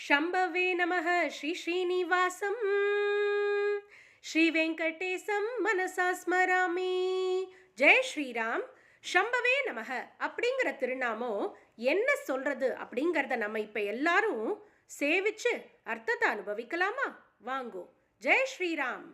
शम्भवे नमः श्री श्रीनिवासं ஸ்ரீவெங்கடேசம் மனசா ஸ்மராமி ஜெய் ஸ்ரீராம் ஷம்பவே நமக அப்படிங்கிற திருநாமம் என்ன சொல்றது அப்படிங்கிறத நம்ம இப்ப எல்லாரும் சேவிச்சு அர்த்தத்தை அனுபவிக்கலாமா வாங்கோ ஜெய் ஸ்ரீராம்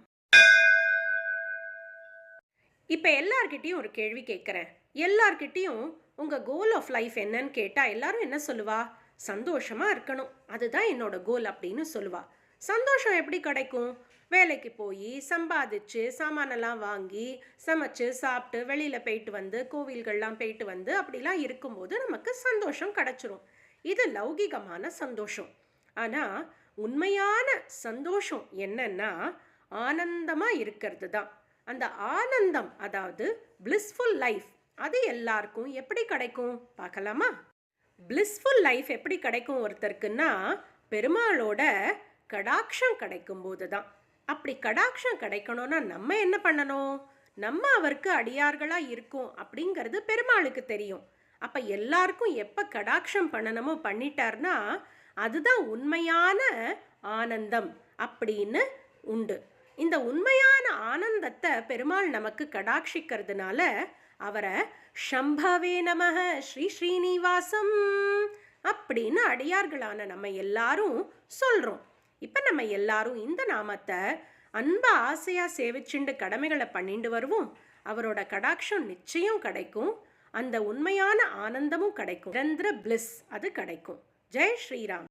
இப்ப எல்லார்கிட்டயும் ஒரு கேள்வி கேட்குறேன் எல்லார்கிட்டயும் உங்க கோல் ஆஃப் லைஃப் என்னன்னு கேட்டா எல்லாரும் என்ன சொல்லுவா சந்தோஷமாக இருக்கணும். அதுதான் என்னோட கோல் அப்படின்னு சொல்லுவாள் சந்தோஷம் எப்படி கிடைக்கும்? வேலைக்கு போய் சம்பாதிச்சு சாமானெல்லாம் வாங்கி சமைச்சு சாப்பிட்டு வெளியில் போயிட்டு வந்து கோவில்கள்லாம் போயிட்டு வந்து அப்படிலாம் இருக்கும்போது நமக்கு சந்தோஷம் கிடச்சிரும். இது லௌகிகமான சந்தோஷம். ஆனால் உண்மையான சந்தோஷம் என்னன்னா ஆனந்தமாக இருக்கிறது தான். அந்த ஆனந்தம் அதாவது பிளிஸ்ஃபுல் லைஃப் அது எல்லாருக்கும் எப்படி கிடைக்கும்? பார்க்கலாமா? பிளிஸ்ஃபுல் லைஃப் எப்படி கிடைக்கும் ஒருத்தருக்குன்னா பெருமாளோட கடாட்சம் கிடைக்கும் போது தான் அப்படி கடாட்சம் கிடைக்கணும்னா நம்ம என்ன பண்ணணும்? நம்ம அவருக்கு அடியார்களாக இருக்கும் அப்படிங்கிறது பெருமாளுக்கு தெரியும். அப்போ எல்லாருக்கும் எப்போ கடாட்சம் பண்ணணுமோ பண்ணிட்டார்னா அதுதான் உண்மையான ஆனந்தம் அப்படின்னு உண்டு. இந்த உண்மையான ஆனந்தத்தை பெருமாள் நமக்கு கடாட்சிக்கிறதுனால அவரை ஷம்பவே நமக ஸ்ரீ ஸ்ரீனிவாசம் அப்படின்னு அடியார்களான நம்ம எல்லாரும் சொல்கிறோம் இப்போ நம்ம எல்லாரும் இந்த நாமத்தை அன்ப ஆசையாக சேவிச்சுண்டு கடமைகளை பண்ணிட்டு வருவோம். அவரோட கடாட்சம் நிச்சயம் கிடைக்கும். அந்த உண்மையான ஆனந்தமும் கிடைக்கும். நிரந்தர பிளிஸ் அது கிடைக்கும். ஜெய் ஸ்ரீராம்.